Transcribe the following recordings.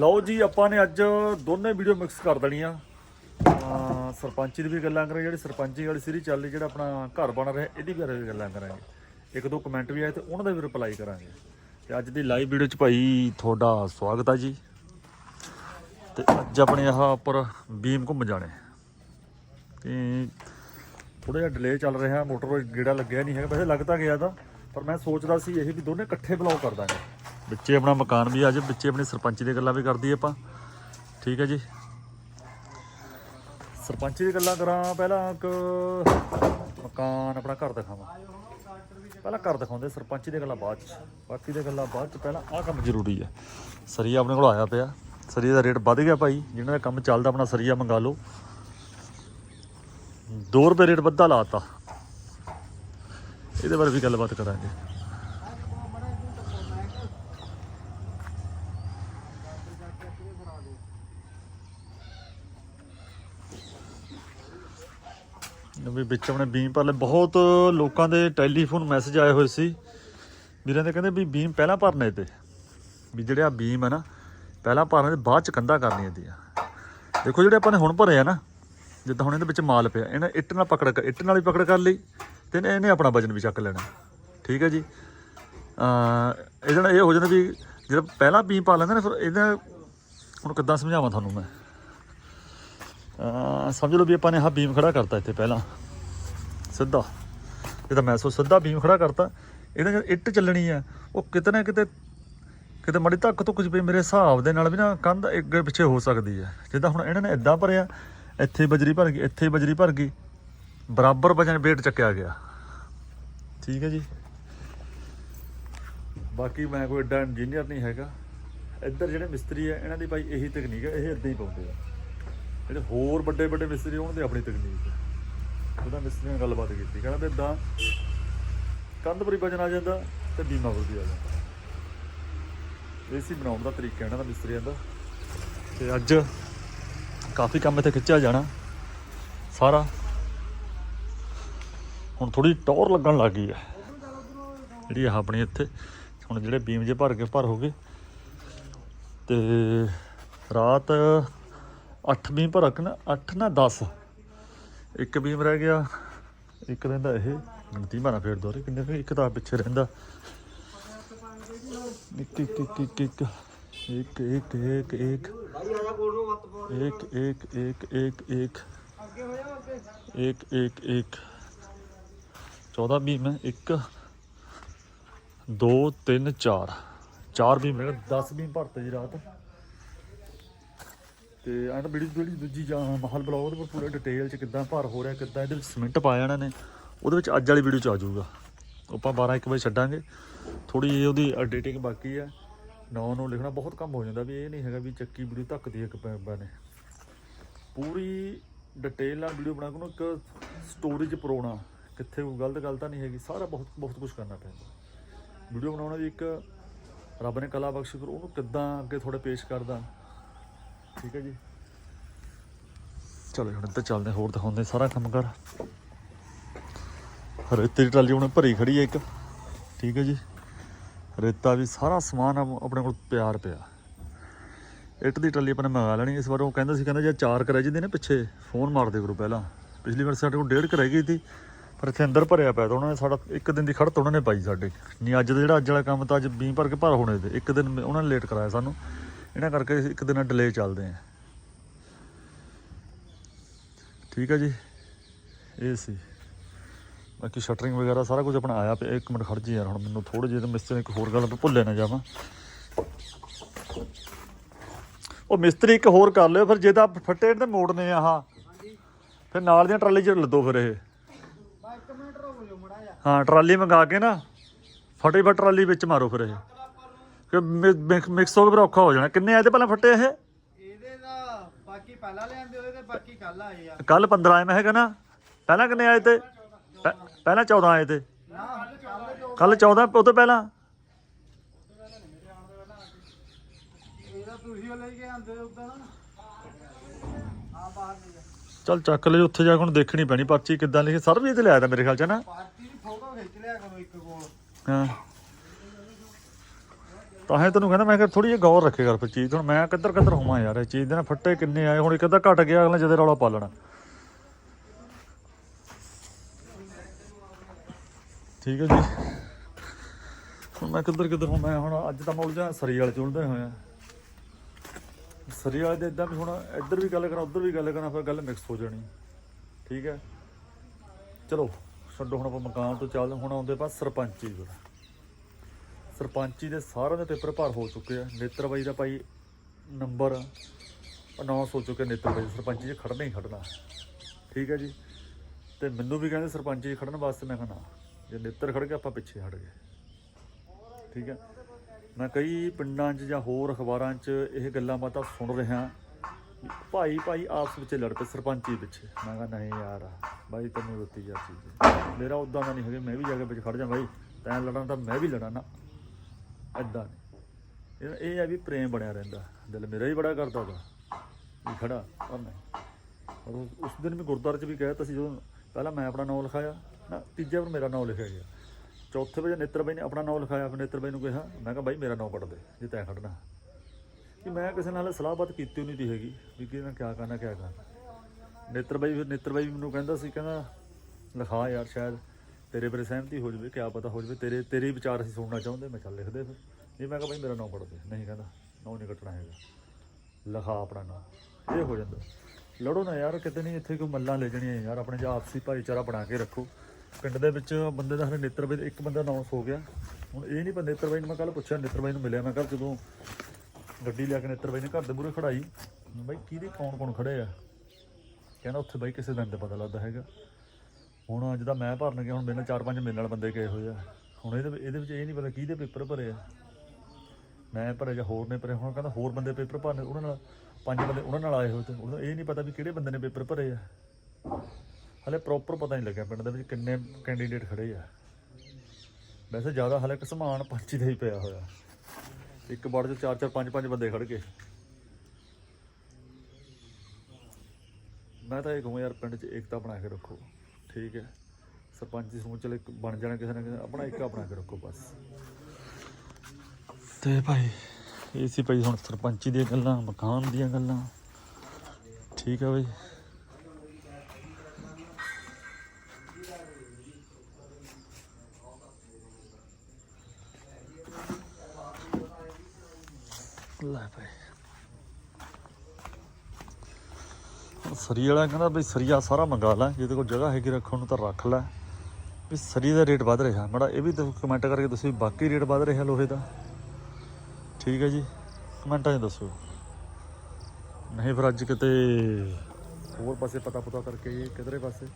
ਲਓ ਜੀ, ਆਪਾਂ ਨੇ ਅੱਜ ਦੋਨੇ ਵੀਡੀਓ ਮਿਕਸ ਕਰ ਦੇਣੀਆਂ। ਅਹ ਸਰਪੰਚੀ ਦੀ ਵੀ ਗੱਲਾਂ ਕਰਾਂਗੇ, ਜਿਹੜੀ ਸਰਪੰਚੀ ਵਾਲੀ ਸੀਰੀ ਚੱਲ ਰਹੀ, ਜਿਹੜਾ ਆਪਣਾ ਘਰ ਬਣ ਰਿਹਾ, ਇਹਦੀ ਵੀ ਬਾਰੇ ਵੀ ਗੱਲਾਂ ਕਰਾਂਗੇ। ਇੱਕ ਦੋ ਕਮੈਂਟ ਵੀ ਆਏ ਤੇ ਉਹਨਾਂ ਦਾ ਵੀ ਰਿਪਲਾਈ ਕਰਾਂਗੇ। ਤੇ ਅੱਜ ਦੀ ਲਾਈਵ ਵੀਡੀਓ ਚ ਭਾਈ ਤੁਹਾਡਾ ਸਵਾਗਤ ਆ ਜੀ। ਤੇ ਅੱਜ ਆਪਣੇ ਆਹ ਉੱਪਰ ਬੀਮ ਘੁੰਮ ਜਾਣੇ ਤੇ ਥੋੜਾ ਜਿਹਾ ਡਿਲੇ ਚੱਲ ਰਿਹਾ, ਮੋਟਰ ਗੇੜਾ ਲੱਗਿਆ ਨਹੀਂ ਹੈਗਾ। ਵੈਸੇ ਲੱਗਦਾ ਗਿਆ ਤਾਂ, ਪਰ ਮੈਂ ਸੋਚਦਾ ਸੀ ਇਹ ਵੀ ਦੋਨੇ ਇਕੱਠੇ ਬਲੌਗ ਕਰ ਦਾਂਗੇ। ਵਿੱਚੇ ਆਪਣਾ ਮਕਾਨ ਵੀ ਆ ਅੱਜ ਵਿੱਚੇ ਆਪਣੀ ਸਰਪੰਚ ਦੀਆਂ ਗੱਲਾਂ ਵੀ ਕਰਦੀ ਆਪਾਂ। ਠੀਕ ਹੈ ਜੀ। ਸਰਪੰਚ ਦੀ ਗੱਲਾਂ ਕਰਾਂ, ਪਹਿਲਾਂ ਇੱਕ ਮਕਾਨ ਆਪਣਾ ਘਰ ਦਿਖਾਵਾਂ। ਪਹਿਲਾਂ ਘਰ ਦਿਖਾਉਂਦੇ, ਸਰਪੰਚ ਦੀਆਂ ਗੱਲਾਂ ਬਾਅਦ ਚ। ਬਾਕੀ ਦੀਆਂ ਗੱਲਾਂ ਬਾਅਦ ਚ, ਪਹਿਲਾਂ ਆਹ ਕੰਮ ਜ਼ਰੂਰੀ ਹੈ ਸਰੀਆ ਆਪਣੇ ਕੋਲ ਆਇਆ ਪਿਆ। ਸਰੀਆ ਦਾ ਰੇਟ ਵੱਧ ਗਿਆ ਭਾਈ। ਜਿਹਨਾਂ ਦਾ ਕੰਮ ਚੱਲਦਾ, ਆਪਣਾ ਸਰੀਆ ਮੰਗਾ ਲਓ। 2 ਰੁਪਏ ਰੇਟ ਵੱਧਾ ਲਾਤਾ। ਇਹਦੇ ਬਾਰੇ ਵੀ ਗੱਲਬਾਤ ਕਰਾਂਗੇ। ਵੀ ਵਿੱਚ ਆਪਣੇ ਬੀਮ ਭਰ ਲਏ ਬਹੁਤ ਲੋਕਾਂ ਦੇ ਟੈਲੀਫੋਨ ਮੈਸੇਜ ਆਏ ਹੋਏ ਸੀ। ਵੀਰਾਂ ਦੇ ਕਹਿੰਦੇ ਵੀ ਬੀਮ ਪਹਿਲਾਂ ਭਰਨੇ ਤੇ। ਵੀ ਜਿਹੜੇ ਆ ਬੀਮ ਹੈ ਨਾ, ਪਹਿਲਾਂ ਭਰਨੇ ਤੇ ਬਾਅਦ ਚ ਕੰਧਾ ਕਰਨੀਆਂ ਦੀਆਂ ਦੇਖੋ ਜਿਹੜੇ ਆਪਾਂ ਨੇ ਹੁਣ ਭਰੇ ਆ ਨਾ, ਜਿੱਦਾਂ ਹੁਣ ਇਹਦੇ ਵਿੱਚ ਮਾਲ ਪਿਆ, ਇਹਨੇ ਇੱਟ ਨਾਲ ਪਕੜ ਕਰ ਇੱਟ ਨਾਲ ਹੀ ਪਕੜ ਕਰ ਲਈ ਤੇ ਇਹਨੇ- ਆਪਣਾ ਵਜਨ ਵੀ ਚੱਕ ਲੈਣਾ। ਠੀਕ ਹੈ ਜੀ? ਅ ਇਹਦੇ ਨਾਲ ਇਹ ਹੋ ਜਾਂਦਾ ਵੀ ਜਿਹੜਾ ਪਹਿਲਾਂ ਬੀਮ ਪਾ ਲੈਂਦੇ ਨੇ, ਫਿਰ ਇਹਦੇ ਹੁਣ ਕਿੱਦਾਂ ਸਮਝਾਵਾਂ ਤੁਹਾਨੂੰ ਮੈਂ? ਸਮਝ ਲਓ ਵੀ ਆਪਾਂ ਨੇ ਆਹ ਬੀਮ ਖੜਾ ਕਰਤਾ ਇੱਥੇ ਪਹਿਲਾਂ। ਸਿੱਧਾ। ਇਹ ਤਾਂ ਮੈਂ ਸੋ ਸਿੱਧਾ ਬੀਮ ਖੜਾ ਕਰਤਾ। ਇਹਦੇ ਜਦ ਇੱਟ ਚੱਲਣੀ ਆ। ਉਹ ਕਿਤੇ ਨਾ ਕਿਤੇ ਕਿਤੇ ਮੜੀ ਧੱਕ ਤੋਂ ਕੁਝ ਵੀ ਮੇਰੇ ਹਿਸਾਬ ਦੇ ਨਾਲ ਵੀ ਨਾ ਕੰਧ ਅੱਗੇ ਪਿੱਛੇ ਹੋ ਸਕਦੀ ਹੈ ਜਿੱਦਾਂ ਹੁਣ ਇਹਨਾਂ ਨੇ ਇਦਾਂ ਭਰਿਆ, ਇੱਥੇ ਬਜਰੀ ਭਰ ਗਈ, ਇੱਥੇ ਬਜਰੀ ਭਰ ਗਈ। ਬਰਾਬਰ ਵਜਨ ਵੇਟ ਚੱਕਿਆ ਗਿਆ। ਠੀਕ ਹੈ ਜੀ। ਬਾਕੀ ਮੈਂ ਕੋਈ ਐਡਾ ਇੰਜੀਨੀਅਰ ਨਹੀਂ ਹੈਗਾ। ਇੱਧਰ ਜਿਹੜੇ ਮਿਸਤਰੀ ਆ, ਇਹਨਾਂ ਦੀ ਭਾਈ ਇਹੀ ਤਕਨੀਕ ਹੈ ਇਹ ਇਦਾਂ ਹੀ ਪਾਉਂਦੇ ਆ। ਜਿਹੜੇ ਹੋਰ ਵੱਡੇ ਵੱਡੇ ਮਿਸਤਰੀ ਉਹਨਾਂ ਦੀ ਆਪਣੀ ਤਕਨੀਕ ਹੈ ਉਹਦਾ ਮਿਸਤਰੀ ਨਾਲ ਗੱਲਬਾਤ ਕੀਤੀ। ਕਹਿੰਦਾ ਵੀ ਇਦਾਂ ਕੰਧ ਪਰੀ ਆ ਜਾਂਦਾ ਤੇ ਬੀਮਾ ਵਰਦੀ ਆ ਜਾਂਦਾ। ਇਹ ਸੀ ਬਣਾਉਣ ਦਾ ਤਰੀਕਾ ਇਹਨਾਂ ਦਾ ਮਿਸਤਰੀਆਂ ਦਾ। ਤੇ ਅੱਜ ਕਾਫੀ ਕੰਮ ਇੱਥੇ ਖਿੱਚਿਆ ਜਾਣਾ ਸਾਰਾ। ਹੁਣ ਥੋੜੀ ਟੌਰ ਲੱਗਣ ਲੱਗ ਗਈ ਹੈ ਜਿਹੜੀ ਆਹ ਆਪਣੀ ਇੱਥੇ, ਹੁਣ ਜਿਹੜੇ ਬੀਮ ਜੇ ਭਰ ਕੇ ਭਰ ਹੋ ਗਏ। ਤੇ ਰਾਤ ਅੱਠ ਬੀਮ ਪਰ ਰੱਖਣਾ ਅੱਠ ਨਾ 10 ਇੱਕ ਬੀਮ ਰਹਿ ਗਿਆ ਇੱਕ ਰਹਿੰਦਾ ਇਹ ਗਣਤੀ ਮਾਰਾ ਫੇਰ ਦੋਰੇ ਕਿੰਨੇ ਫੇ ਇੱਕ ਤਾਂ ਪਿੱਛੇ ਰਹਿੰਦਾ ਇੱਕ ਇੱਕ ਇੱਕ ਇੱਕ ਇੱਕ ਇੱਕ ਇੱਕ ਇੱਕ ਇੱਕ ਇੱਕ ਇੱਕ ਇੱਕ ਇੱਕ ਇੱਕ ਇੱਕ ਇੱਕ ਇੱਕ 14 ਬੀਮ ਹੈ 1 2 3 4 4 ਬੀਮ ਹੈ 10 ਬੀਮ ਭਰਤੇ ਜੀ ਰਾਤ ਤੇ ਐਂਡ ਵੀਡੀਓ ਜਿਹੜੀ ਦੂਜੀ ਜਾਂ ਮਹਲ ਬਲੌਗ ਉਹਦੇ ਪਰ ਪੂਰਾ ਡਿਟੇਲ ਚ ਕਿੱਦਾਂ ਭਰ ਹੋ ਰਿਹਾ, ਕਿੱਦਾਂ ਇਹਦੇ ਵਿੱਚ ਸਿਮੈਂਟ ਪਾਇਆ ਇਹਨਾਂ ਨੇ, ਉਹਦੇ ਵਿੱਚ ਅੱਜ ਵਾਲੀ ਵੀਡੀਓ ਚ ਆ ਜਾਊਗਾ। ਆਪਾਂ 12 1 ਵਜੇ ਛੱਡਾਂਗੇ। ਥੋੜੀ ਜਿਹੀ ਉਹਦੀ ਐਡੀਟਿੰਗ ਬਾਕੀ ਹੈ। ਨੌ ਨੂੰ ਲਿਖਣਾ ਬਹੁਤ ਕੰਮ ਹੋ ਜਾਂਦਾ ਵੀ ਇਹ ਨਹੀਂ ਹੈਗਾ ਵੀ ਚੱਕੀ ਵੀਡੀਓ ਧੱਕਦੀ ਇੱਕ ਪੈਬਾ ਨੇ ਪੂਰੀ ਡਿਟੇਲ ਨਾਲ ਵੀਡੀਓ ਬਣਾ ਕੇ ਉਹਨੂੰ ਇੱਕ ਸਟੋਰੇਜ ਪਰੋਣਾ, ਕਿੱਥੇ ਕੋਈ ਗਲਤ ਗੱਲ ਤਾਂ ਨਹੀਂ ਹੈਗੀ, ਸਾਰਾ ਬਹੁਤ ਬਹੁਤ ਕੁਝ ਕਰਨਾ ਪੈਂਦਾ। ਵੀਡੀਓ ਬਣਾਉਣਾ ਵੀ ਇੱਕ ਰੱਬ ਨੇ ਕਲਾ ਬਖਸ਼ੀ ਫਿਰ ਉਹਨੂੰ ਕਿੱਦਾਂ ਅੱਗੇ ਥੋੜੇ ਪੇਸ਼ ਕਰਦਾ। ਠੀਕ ਹੈ ਜੀ। ਚਲੋ ਹੁਣ ਇੱਧਰ ਚੱਲਦੇ ਹੋਰ ਦਿਖਾਉਂਦੇ ਸਾਰਾ ਕੰਮ ਕਰ ਰੇਤੇ ਦੀ ਟਰਾਲੀ ਹੁਣ ਭਰੀ ਖੜੀ ਹੈ ਇੱਕ। ਠੀਕ ਹੈ ਜੀ। ਰੇਤਾ ਵੀ ਸਾਰਾ ਸਮਾਨ ਆਪਣੇ ਕੋਲ ਪਿਆਰ ਪਿਆ। ਇੱਟ ਦੀ ਟਰਾਲੀ ਆਪਾਂ ਨੇ ਮੰਗਾ ਲੈਣੀ, ਇਸ ਵਾਰ ਉਹ ਕਹਿੰਦਾ ਸੀ, ਕਹਿੰਦਾ ਜੇ ਚਾਰ ਕਰਾਈ ਜਾਂਦੇ ਨੇ ਪਿੱਛੇ, ਫੋਨ ਮਾਰਦੇ ਕਰੋ ਪਹਿਲਾਂ। ਪਿਛਲੀ ਵਾਰ ਸਾਡੇ ਕੋਲ ਡੇਢ ਕਰਾਈ ਗਈ ਸੀ, ਪਰ ਇੱਥੇ ਅੰਦਰ ਭਰਿਆ ਪਿਆ ਤਾਂ ਉਹਨਾਂ ਨੇ ਸਾਡਾ ਇੱਕ ਦਿਨ ਦੀ ਖੜਤ ਉਹਨਾਂ ਨੇ ਪਾਈ ਸਾਡੇ। ਨਹੀਂ, ਅੱਜ ਦਾ ਜਿਹੜਾ, ਅੱਜ ਵਾਲਾ ਕੰਮ ਤਾਂ ਅੱਜ ਬੀਂ ਭਰ ਕੇ ਭਰ ਹੋਣੇ ਤੇ, ਇੱਕ ਦਿਨ ਉਹਨਾਂ ਨੇ ਲੇਟ ਕਰਾਇਆ ਸਾਨੂੰ। ਇਹਨਾਂ ਕਰਕੇ ਇੱਕ ਦਿਨ ਡਿਲੇ ਚੱਲਦੇ ਆ। ਠੀਕ ਹੈ ਜੀ? ਇਹ ਸੀ। ਬਾਕੀ ਸ਼ਟਰਿੰਗ ਵਗੈਰਾ ਸਾਰਾ ਕੁਝ ਆਪਣਾ ਆਇਆ ਪਿਆ। ਇੱਕ ਮਿੰਟ ਖੜ ਜੀ ਯਾਰ ਹੁਣ ਮੈਨੂੰ ਥੋੜੇ ਜਿਹੇ ਮਿਸਤਰੀ ਨੇ ਇੱਕ ਹੋਰ ਗੱਲ ਭੁੱਲੇ ਨਾ ਜਾਵਾਂ। ਉਹ ਮਿਸਤਰੀ ਇੱਕ ਹੋਰ ਕਰ ਲਿਓ ਫਿਰ ਜੇ ਤਾਂ ਫੱਟੇ ਤੇ ਮੋੜਨੇ ਆ ਆਹ ਫਿਰ ਨਾਲ ਦੀਆਂ ਟਰਾਲੀ 'ਚ ਲੱਦੋ ਫਿਰ ਇਹ। ਹਾਂ ਟਰਾਲੀ ਮੰਗਾ ਕੇ ਨਾ ਫਟੇ ਫਟ ਟਰਾਲੀ ਵਿੱਚ ਮਾਰੋ ਫਿਰ ਇਹ। ਕਿ ਮਿਕਸ ਹੋ ਕੇ ਫਿਰ ਔਖਾ ਹੋ ਜਾਣਾ। ਕਿੰਨੇ ਆਏ ਤੇ ਪਹਿਲਾਂ ਫੱਟੇ ਇਹ? ਇਹਦੇ ਦਾ ਬਾਕੀ ਪਹਿਲਾਂ ਲਿਆਂਦੇ ਉਹਦੇ ਤੇ ਬਾਕੀ ਕੱਲ ਆਏ ਆ। ਕੱਲ 15 ਆਏ ਮੈਂ ਹੈਗਾ ਨਾ। ਪਹਿਲਾਂ ਕਿੰਨੇ ਆਏ ਤੇ? ਪਹਿ- ਪਹਿਲਾਂ 14 ਆਏ ਤੇ। ਕੱਲ ਜੋ ਕੱਲ 14 ਉਹ ਤੋਂ ਪਹਿਲਾਂ? ਇਹਦਾ ਤੁਸੀਂ ਉਹ ਲੈ ਕੇ ਆਂਦੇ ਉਦਾਂ ਆ ਬਾਹਰ ਨਹੀਂ ਚੱਲ ਚੱਕ ਲਈ ਉੱਥੇ ਜਾ ਕੇ ਹੁਣ ਦੇਖਣੀ ਪੈਣੀ ਪਰਚੀ ਕਿੱਦਾਂ ਲਿਖੀ। ਸਰ ਵੀ ਇਹ ਤੇ ਲਿਆਇਆ ਤਾਂ ਮੇਰੇ ਖਿਆਲ ਚ ਨਾ। ਪਾਰਟੀ ਦੀ ਫੋਟੋ ਖਿੱਚ ਲਿਆ ਕਰੋ ਇੱਕ ਕੋਲ। ਹਾਂ। ਤਾਂ ਹੀ ਤੈਨੂੰ ਕਹਿੰਦਾ, ਮੈਂ ਕਿ ਥੋੜੀ ਜਿਹੀ ਗੌਰ ਰੱਖੇ ਕਰ ਫਿਰ ਚੀਜ਼। ਹੁਣ ਮੈਂ ਕਿੱਧਰ ਕਿੱਧਰ ਹੋਵਾਂ ਯਾਰ, ਇਹ ਚੀਜ਼ ਦੇ ਨਾਲ ਫੱਟੇ ਕਿੰਨੇ ਆਏ। ਹੁਣ ਇੱਕ ਅੱਧਾ ਘਟ ਗਿਆ, ਅਗਲਾ ਜਦੇ ਰੌਲਾ ਪਾ ਲੈਣਾ। ਠੀਕ ਹੈ ਜੀ। ਹੁਣ ਮੈਂ ਕਿੱਧਰ ਕਿੱਧਰ ਹੁਣ ਮੈਂ ਹੁਣ ਅੱਜ ਤਾਂ ਮੈਂ ਉਲਝਾ ਸਰੀ ਵਾਲੇ ਚ ਉਲਝੇ ਹੋਇਆ ਸਰੀ ਵਾਲੇ ਦੇ ਇਦਾਂ ਵੀ ਹੁਣ ਇੱਧਰ ਵੀ ਗੱਲ ਕਰਾਂ, ਉੱਧਰ ਵੀ ਗੱਲ ਕਰਾਂ, ਫਿਰ ਗੱਲ ਮਿਕਸ ਹੋ ਜਾਣੀ। ਠੀਕ ਹੈ। ਚਲੋ, ਛੱਡੋ ਹੁਣ ਆਪਾਂ ਮਕਾਨ ਤੋਂ ਚੱਲ, ਹੁਣ ਆਉਂਦੇ ਪਾਸ ਸਰਪੰਚੀ ਕੋਲ। ਸਰਪੰਚੀ ਦੇ ਸਾਰਿਆਂ ਦੇ ਪੇਪਰ ਭਰ ਹੋ ਚੁੱਕੇ ਆ। ਨੇਤਰ ਬਾਈ ਦਾ ਭਾਈ ਨੰਬਰ ਅਨਾਉਂਸ ਹੋ ਚੁੱਕੇ ਨੇਤਰ ਬਾਈ ਸਰਪੰਚੀ 'ਚ ਖੜਨਾ ਹੀ ਖੜਨਾ। ਠੀਕ ਹੈ ਜੀ। ਤੇ ਮੈਨੂੰ ਵੀ ਕਹਿੰਦੇ ਸਰਪੰਚੀ 'ਚ ਖੜਨ ਵਾਸਤੇ, ਮੈਂ ਕਿਹਾ ਨਾ, ਜੇ ਨੇਤਰ ਖੜ ਗਿਆ, ਆਪਾਂ ਪਿੱਛੇ ਹਟ ਗਏ। ਠੀਕ ਹੈ। ਮੈਂ ਕਈ ਪਿੰਡਾਂ 'ਚ ਜਾਂ ਹੋਰ ਅਖਬਾਰਾਂ 'ਚ ਇਹ ਗੱਲਾਂ ਬਾਤਾਂ ਸੁਣ ਰਿਹਾ। ਭਾਈ ਭਾਈ ਆਪਸ ਵਿੱਚ ਲੜ ਪਏ ਸਰਪੰਚੀ ਪਿੱਛੇ। ਮੈਂ ਕਿਹਾ, ਨਹੀਂ ਯਾਰ, ਬਾਈ ਤੈਨੂੰ ਦਿੱਤੀ ਜਾ ਚੀਜ਼। ਮੇਰਾ ਉਦਾਂ ਦਾ ਨਹੀਂ ਹੈਗਾ। ਮੈਂ ਵੀ ਜਾ ਕੇ ਵਿੱਚ ਖੜ ਜਾ ਬਾਈ। ਤੈਂ ਲੜਨਾ ਤਾਂ ਮੈਂ ਵੀ ਲੜਾਂ ਨਾ। ਐਦਾਂ ਨਹੀਂ ਇਹ ਇਹ ਹੈ ਵੀ ਪ੍ਰੇਮ ਬਣਿਆ ਰਹਿੰਦਾ। ਦਿਲ ਮੇਰਾ ਹੀ ਬੜਾ ਕਰਦਾ ਉਹਦਾ ਵੀ ਖੜਾ, ਪਰ ਨਹੀਂ ਔਰ ਉਸ- ਉਸ ਦਿਨ ਵੀ ਗੁਰਦੁਆਰੇ 'ਚ ਵੀ ਕਹਿ ਤਾ ਸੀ ਜਦੋਂ ਪਹਿਲਾਂ ਮੈਂ ਆਪਣਾ ਨਾਮ ਲਿਖਾਇਆ। ਨਾ, ਤੀਜੇ ਵਾਰ ਮੇਰਾ ਨਾਮ ਲਿਖਿਆ ਗਿਆ। ਚੌਥੇ ਵਜੇ ਨੇਤਰ ਬਾਈ ਨੇ ਆਪਣਾ ਨਾਮ ਲਿਖਾਇਆ। ਫਿਰ ਨੇਤਰ ਬਾਈ ਨੂੰ ਕਿਹਾ, ਮੈਂ ਕਿਹਾ, ਬਾਈ, ਮੇਰਾ ਨਾਮ ਕੱਢ ਦੇ, ਜੇ ਤੈਂ ਖੜਨਾ। ਕਿ ਮੈਂ ਕਿਸੇ ਨਾਲ ਸਲਾਹਬਾਤ ਕੀਤੀ ਨਹੀਂ ਤੀ ਹੈਗੀ, ਵੀ ਕਿ ਕਿਹਨਾਂ ਕਿਆ ਕਰਨਾ ਕਿਆ ਕਰਨਾ। ਨੇਤਰ ਬਾਈ ਫਿਰ ਨੇਤਰ ਬਾਈ ਮੈਨੂੰ ਕਹਿੰਦਾ ਸੀ, ਕਹਿੰਦਾ, ਲਿਖਾ ਯਾਰ ਸ਼ਾਇਦ। ਤੇਰੇ ਬਾਰੇ ਸਹਿਮਤੀ ਹੋ ਜਾਵੇ, ਕਿਆ ਪਤਾ ਹੋ ਜਾਵੇ, ਤੇਰੇ ਤੇਰੇ ਵਿਚਾਰ ਅਸੀਂ ਸੁਣਨਾ ਚਾਹੁੰਦੇ, ਮੈਂ ਚੱਲ ਲਿਖਦੇ ਫਿਰ। ਨਹੀਂ, ਮੈਂ ਕਿਹਾ ਬਾਈ ਮੇਰਾ ਨਾਮ ਪੜ੍ਹ ਨਹੀਂ ਕਹਿੰਦਾ, ਨਾਮ ਨਹੀਂ ਕੱਟਣਾ ਹੈਗਾ। ਲਿਖਾ ਆਪਣਾ ਨਾਮ। ਇਹ ਹੋ ਜਾਂਦਾ। ਲੜੋ ਨਾ ਯਾਰ, ਕਿਤੇ ਨਹੀਂ ਇੱਥੇ ਕੋਈ ਮੱਲਾਂ ਲੈ ਜਾਣੀਆਂ ਯਾਰ, ਆਪਣੇ ਜਾਂ ਆਪਸੀ ਭਾਈਚਾਰਾ ਬਣਾ ਕੇ ਰੱਖੋ। ਪਿੰਡ ਦੇ ਵਿੱਚ ਬੰਦੇ ਦਾ ਹਰੇ ਨੇਤਰ ਇੱਕ ਬੰਦਾ ਅਨਾਉਂਸ ਹੋ ਗਿਆ। ਹੁਣ ਇਹ ਨਹੀਂ ਪਰ ਨੇਤਰ ਬਾਈ ਨੂੰ ਮੈਂ ਕੱਲ ਪੁੱਛਿਆ, ਨੇਤਰ ਬਾਈ ਨੂੰ ਮਿਲਿਆ। ਮੈਂ ਕੱਲ ਜਦੋਂ ਗੱਡੀ ਲਿਆ ਕੇ ਨੇਤਰ ਬਾਈ ਨੇ ਘਰ ਦੇ ਮੂਹਰੇ ਖੜਾਈ ਬਾਈ, ਕਿਹਦੇ ਕੌਣ ਕੌਣ ਖੜੇ ਆ? ਕਹਿੰਦਾ ਉੱਥੇ ਬਾਈ ਕਿਸੇ ਦਿਨ ਤੇ ਪਤਾ ਲੱਗਦਾ ਹੈਗਾ। ਹੁਣ ਅੱਜ ਮੈਂ ਭਰਨ ਗਿਆ, ਹੁਣ ਮੇਰੇ ਨਾਲ ਚਾਰ ਪੰਜ ਮਿਲਣ ਨਾਲ ਬੰਦੇ ਗਏ ਹੋਏ ਆ। ਹੁਣ ਇਹਦੇ ਇਹਦੇ ਵਿੱਚ ਇਹ ਨਹੀਂ ਪਤਾ ਕਿਹਦੇ ਪੇਪਰ ਭਰੇ ਆ। ਮੈਂ ਭਰੇ ਜਾਂ ਹੋਰ ਨੇ ਭਰੇ, ਹੁਣ ਕਹਿੰਦਾ ਹੋਰ ਬੰਦੇ ਪੇਪਰ ਭਰਨੇ, ਉਹਨਾਂ ਨਾਲ ਪੰਜ ਬੰਦੇ ਉਹਨਾਂ ਨਾਲ ਆਏ ਹੋਏ ਤੇ ਉਹਨਾਂ ਨੂੰ ਇਹ ਨਹੀਂ ਪਤਾ ਵੀ ਕਿਹੜੇ ਬੰਦੇ ਨੇ ਪੇਪਰ ਭਰੇ ਆ। ਹਲੇ ਪ੍ਰੋਪਰ ਪਤਾ ਨਹੀਂ ਲੱਗਿਆ ਪਿੰਡ ਦੇ ਵਿੱਚ ਕਿੰਨੇ ਕੈਂਡੀਡੇਟ ਖੜੇ ਆ। ਵੈਸੇ ਜ਼ਿਆਦਾ ਹਲੇ ਸਮਾਨ ਪੰਚੀ ਦਾ ਹੀ ਪਿਆ ਹੋਇਆ। ਇੱਕ ਵਾਰ 'ਚ ਚਾਰ ਚਾਰ, ਪੰਜ ਪੰਜ ਬੰਦੇ ਖੜ ਗਏ। ਮੈਂ ਤਾਂ ਇਹ ਕਹੂੰ ਯਾਰ ਪਿੰਡ 'ਚ ਏਕਤਾ ਬਣਾ ਕੇ ਰੱਖੋ। ਠੀਕ ਹੈ। ਸਰਪੰਚ ਦੀ ਸਮੂਹ ਚਲੇ ਬਣ ਜਾਣਾ ਕਿਸੇ ਨਾ ਕਿਸੇ ਆਪਣਾ ਇੱਕ ਆਪਣਾ ਕੇ ਰੱਖੋ ਬਸ। ਤੇ ਭਾਈ, ਇਹ ਸੀ ਭਾਈ ਹੁਣ ਸਰਪੰਚੀ ਦੀਆਂ ਗੱਲਾਂ, ਮਕਾਨ ਦੀਆਂ ਗੱਲਾਂ। ਠੀਕ ਹੈ ਭਾਈ ਲੈ ਭਾਈ। ਸਰੀ ਵਾਲਾ ਕਹਿੰਦਾ ਵੀ ਸਰੀਆ ਸਾਰਾ ਮੰਗਾ ਲੈ ਜਿਹਦੇ ਕੋਲ ਜਗ੍ਹਾ ਹੈਗੀ ਰੱਖਣ ਨੂੰ ਤਾਂ ਰੱਖ ਲੈ। ਵੀ ਸਰੀ ਦਾ ਰੇਟ ਵੱਧ ਰਿਹਾ। ਮੜਾ ਇਹ ਵੀ ਤੁਸੀਂ ਕਮੈਂਟ ਕਰਕੇ ਦੱਸੋ ਵੀ ਬਾਕੀ ਰੇਟ ਵੱਧ ਰਿਹਾ ਲੋਹੇ ਦਾ। ਠੀਕ ਹੈ ਜੀ, ਕਮੈਂਟਾਂ 'ਚ ਦੱਸੋ। ਨਹੀਂ ਫਿਰ ਅੱਜ ਕਿਤੇ ਹੋਰ ਪਾਸੇ ਪਤਾ ਪਤਾ ਕਰਕੇ ਕਿਧਰੇ ਪਾਸੇ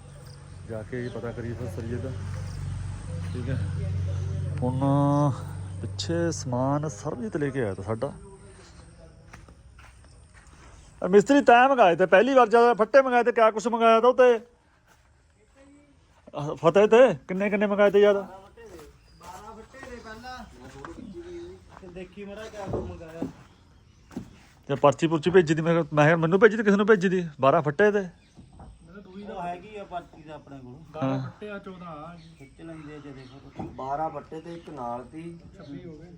ਜਾ ਕੇ ਪਤਾ ਕਰੀਏ ਫਿਰ ਸਰੀਏ ਦਾ। ਠੀਕ ਹੈ। ਹੁਣ ਪਿੱਛੇ ਸਮਾਨ ਸਰਬਜੀਤ ਲੈ ਕੇ ਆਇਆ ਤਾਂ ਸਾਡਾ। ਮਿਸਤਰੀ ਤੈਂ ਮੰਗਾਏ ਤੇ ਪਹਿਲੀ ਵਾਰ ਜਦ ਫੱਟੇ ਮੰਗਾਏ ਤੇ ਕਿਆ ਕੁਛ ਮੰਗਾਇਆ ਤਾ ਉਤੇ? ਫਤਿਹ ਤੇ? ਕਿੰਨੇ ਕਿੰਨੇ ਮੰਗਾਏ ਤੇ ਯਾਰ? 12 ਫੱਟੇ ਦੇ ਪਹਿਲਾਂ ਦੇਖੀ ਮੇਰਾ ਕਿਆ ਕੁ ਮੰਗਾਇਆ ਤੇ ਪਰਚੀ ਪੁਰਚੀ ਭੇਜੀ ਦੀ, ਮੈਂ ਕਿਹਾ- ਮੈਂ ਮੈਨੂੰ ਭੇਜੀ ਤੇ ਕਿਸ ਨੂੰ ਭੇਜੀ ਦੀ? 12 ਫੱਟੇ ਤੇ? ਦੂਈ ਤਾਂ ਹੈਗੀ ਆ ਪਰਚੀ ਦਾ ਆਪਣੇ ਕੋਲ 12 ਫੱਟੇ ਆ 14 ਆ ਖਿੱਚ ਲੈਂਦੇ ਜੇ ਦੇਖੋ 12 ਬੱਟੇ ਤੇ ਇੱਕ ਨਾਲ ਦੀ 26 ਹੋ ਗਏ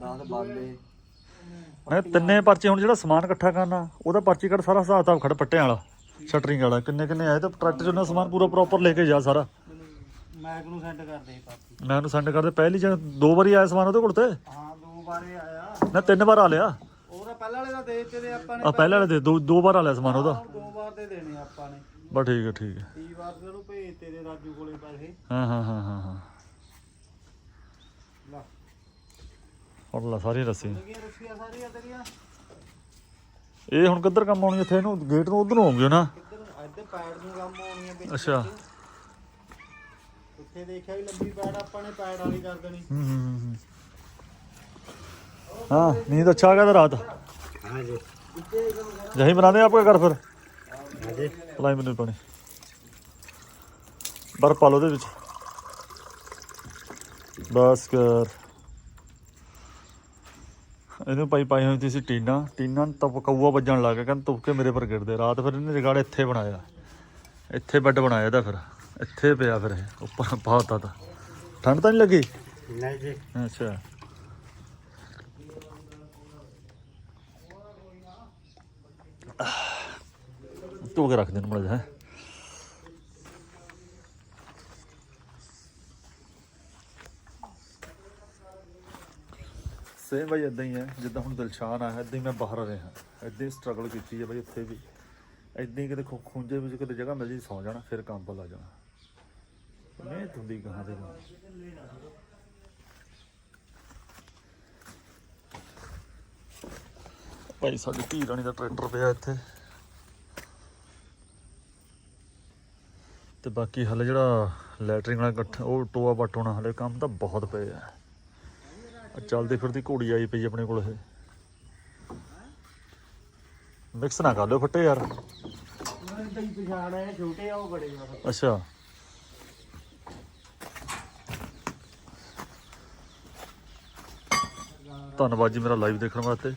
10 ਬਾਲੇ। ਮੈਂ ਤਿੰਨੇ ਪਰਚੇ ਹੁਣ ਜਿਹੜਾ ਸਮਾਨ ਇਕੱਠਾ ਕਰਨਾ ਉਹਦਾ ਪਰਚੀ ਕੱਢ ਸਾਰਾ ਹਿਸਾਬ ਕਿਤਾਬ ਖੜ ਪੱਟਿਆਂ ਵਾਲਾ ਸ਼ਟਰਿੰਗ ਵਾਲਾ ਕਿੰਨੇ ਕਿੰਨੇ ਆਏ ਤੇ ਟਰੱਕ 'ਚ ਉਹਨਾਂ ਸਮਾਨ ਪੂਰਾ ਪ੍ਰੋਪਰ ਲੈ ਕੇ ਜਾ ਸਾਰਾ। ਮੈਕ ਨੂੰ ਸੈਂਡ ਕਰ ਦੇ ਪਰਚੀ? ਮੈਂ ਉਹਨੂੰ ਸੈਂਡ ਕਰਦੇ ਪਹਿਲੀ ਜਾਂ ਦੋ ਵਾਰੀ ਆਇਆ ਸਮਾਨ ਉਹਦੇ ਕੋਲ ਤੇ? ਹਾਂ ਦੋ ਵਾਰੇ ਆਇਆ। ਨਾ ਤਿੰਨ ਵਾਰ ਆ ਲਿਆ। ਉਹਦਾ ਪਹਿਲਾਂ ਵਾਲੇ ਦਾ ਦੇ ਦਿੱਤੇ ਤੇ ਆਪਾਂ ਨੇ ਆ ਪਹਿਲੇ ਵਾਲੇ ਦੇ ਦੋ ਦੋ ਵਾਰ ਆ ਲਿਆ ਸਮਾਨ ਉਹਦਾ। ਦੋ ਵਾਰ ਦੇ ਦੇਣੇ ਆਪਾਂ ਨੇ। ਬਸ ਠੀਕ ਹੈ ਠੀਕ ਹੈ। 30 ਵਾਰ ਤੇ ਉਹਨੂੰ ਭੇਜ ਤੇਰੇ ਰਾਜੂ ਕੋਲੇ ਪੈਸੇ। ਹਾਂ ਹਾਂ ਹਾਂ ਹਾਂ ਹਾਂ ਲਾ ਹੁਣ ਲਾ ਸਾਰੀ ਰੱਸੀ ਲੱਗੀਆਂ ਰੱਸੀਆਂ ਸਾਰੀਆਂ ਤੇਰੀਆਂ ਇਹ ਹੁਣ ਕਿੱਧਰ ਕੰਮ ਆਉਣੀ ਇੱਥੇ ਇਹਨੂੰ ਗੇਟ ਨੂੰ ਉਧਰ ਨੂੰ ਆਉਂਗੇ ਨਾ ਇੱਧਰ ਇੱਧਰ ਪੈਡ ਨੂੰ ਕੰਮ ਆਉਣੀਆਂ ਵਿੱਚ ਅੱਛਾ ਉੱਥੇ ਦੇਖਿਆ ਵੀ ਲੰਬੀ ਪੈਡ ਆਪਾਂ ਨੇ ਪੈਡ ਵਾਲੀ ਕਰ ਦੇਣੀ ਹੂੰ ਹੂੰ ਹੂੰ, ਹੂੰ हाँ नींद अच्छा आ गया था रात ਹਾਂ ਜੀ यही बना दें आपका घर फिर ਹਾਂ ਜੀ ਪਲਾਈ ਮੈਨੂੰ ਪਾਣੀ ਬਰਫ ਪਾ ਲਓ ਇਹਨੂੰ ਪਾਈ ਪਾਈ ਹੋਈ ਸੀ ਟੀਨਾ। ਟੀਨਾ ਨੂੰ ਤਪ ਤਪਕਊਆ ਵੱਜਣ ਲੱਗ ਗਿਆ ਕਹਿੰਦਾ ਤੁਪਕੇ ਮੇਰੇ ਪਰ ਗਿਰਦੇ। ਰਾਤ ਫਿਰ ਇਹਨੇ ਜਗਾੜ ਇੱਥੇ ਬਣਾਇਆ। ਇੱਥੇ ਬੈੱਡ ਬਣਾਇਆ ਤਾਂ ਫਿਰ। ਇੱਥੇ ਪਿਆ ਫਿਰ ਇਹ ਉੱਪਰ ਬਹੁਤ ਆਦਾ ਠੰਡ ਤਾਂ ਨਹੀਂ ਲੱਗੀ? ਨਹੀਂ ਜੀ। ਅੱਛਾ। ਧੋ ਕੇ ਰੱਖ ਦੇਣ ਮੜਾ ਜਾ ਸੇਮ ਬਾਈ ਇਦਾਂ ਹੀ ਹੈ ਜਿੱਦਾਂ ਹੁਣ ਦਿਲਸ਼ਾਨ ਆਇਆ ਇਦਾਂ ਹੀ ਮੈਂ ਬਾਹਰ ਰਿਹਾ। ਇਦਾਂ ਹੀ ਸਟਰਗਲ ਕੀਤੀ ਹੈ ਬਾਈ ਉੱਥੇ ਵੀ। ਇਦਾਂ ਹੀ ਕਿਤੇ ਖੁ- ਖੁੰਝੇ ਵਿੱਚ ਕਿਤੇ ਜਗ੍ਹਾ ਮਿਲ ਜੀ ਸੌ ਜਾਣਾ, ਫਿਰ ਕੰਮ ਪਰ ਲੱਗ ਜਾਣਾ। ਮਿਹਨਤ ਹੁੰਦੀ ਕਹਾਂ ਦੇ ਭਾਈ ਸਾਡੀ ਧੀ ਰਾਣੀ ਦਾ ਟਰੈਕਟਰ ਪਿਆ ਇੱਥੇ। ਤੇ ਬਾਕੀ ਹਲੇ ਜਿਹੜਾ ਲੈਟਰਿੰਗ ਵਾਲਾ ਇਕੱਠ ਉਹ ਟੋਆ ਵੱਟ ਹੋਣਾ, ਹਲੇ ਕੰਮ ਤਾਂ ਬਹੁਤ ਪਏ ਆ। ਚੱਲਦੀ ਫਿਰਦੀ ਘੋੜੀ ਆਈ ਪਈ ਆਪਣੇ ਕੋਲ ਇਹ। ਮਿਕਸ ਨਾ ਕਰ ਲਿਓ ਫੱਟੇ ਯਾਰ। ਉਹਨਾਂ ਦੀ ਪਛਾਣ ਹੈ ਛੋਟੇ ਆ ਉਹ ਬੜੇ ਆ ਅੱਛਾ। ਧੰਨਵਾਦ ਜੀ ਮੇਰਾ ਲਾਈਵ ਦੇਖਣ ਵਾਸਤੇ।